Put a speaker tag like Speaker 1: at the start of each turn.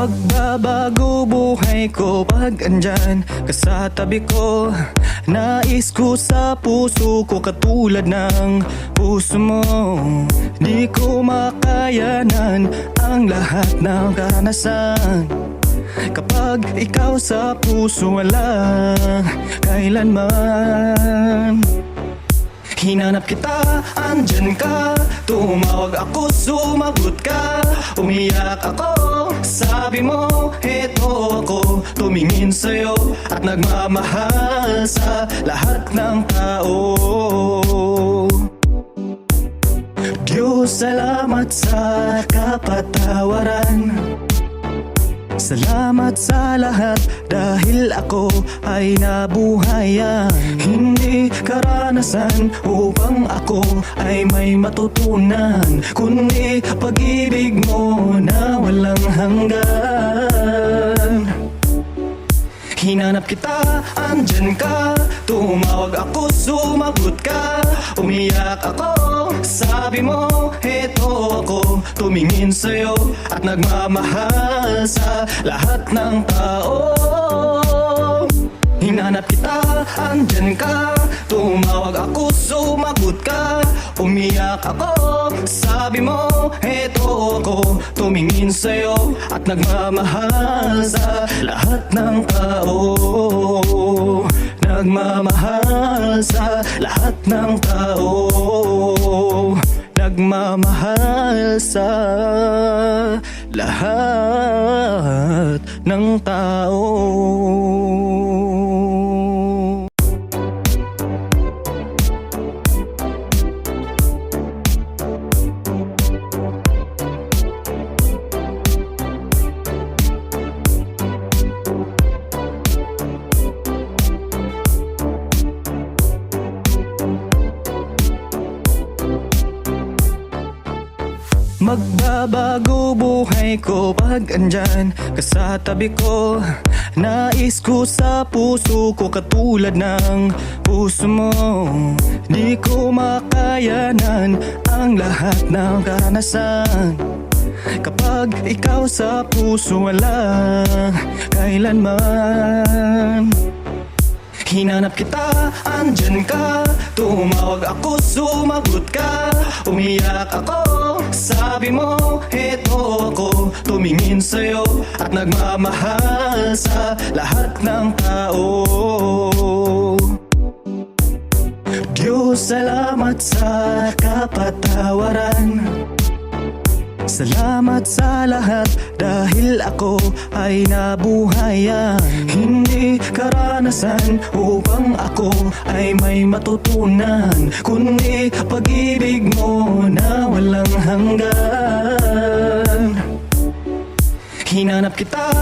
Speaker 1: Magbabago buhay ko pag andyan ka sa tabi ko. Nais ko sa puso ko katulad ng puso mo. Di ko makayanan ang lahat ng karanasan. Kapag ikaw sa puso wala kailanman Hinanap kita, andyan ka. Tumawag ako, sumagot ka. Umiyak ako, sabi mo Eto ako, tumingin sa'yo At nagmamahal sa lahat ng tao. Diyos, salamat sa kapatawaran Salamat sa lahat dahil ako ay nabuhayan. Hindi karanasan upang ako ay may matutunan Kundi pag-ibig mo na walang hanggan. Hinanap kita, andyan ka. Tumawag ako, sumagot ka. Umiyak ako, sabi mo Eto ako, tumingin sa'yo At nagmamahal sa lahat ng tao. Hinanap kita, andyan ka. Tumawag ako, sumagot ka. Umiyak ako, sabi mo Eto ako, tumingin sa'yo At nagmamahal sa lahat ng tao. Nagmamahal sa lahat ng tao Nagmamahal sa lahat ng tao Magbabago buhay ko pag andyan ka sa tabi ko. Nais ko sa puso ko katulad ng puso mo. Di ko makayanan ang lahat ng karanasan. Kapag ikaw sa puso wala kailanman Hinanap kita, andyan ka. Tumawag ako, sumagot ka. Umiyak ako, sabi mo Eto ako, tumingin sa'yo At nagmamahal sa lahat ng tao. Diyos, salamat sa kapatawaran. Salamat sa lahat dahil ako ay nabuhayan. Hindi karanasan upang ako ay may matutunan. Kundi pag-ibig mo na walang hanggan. Hinanap kita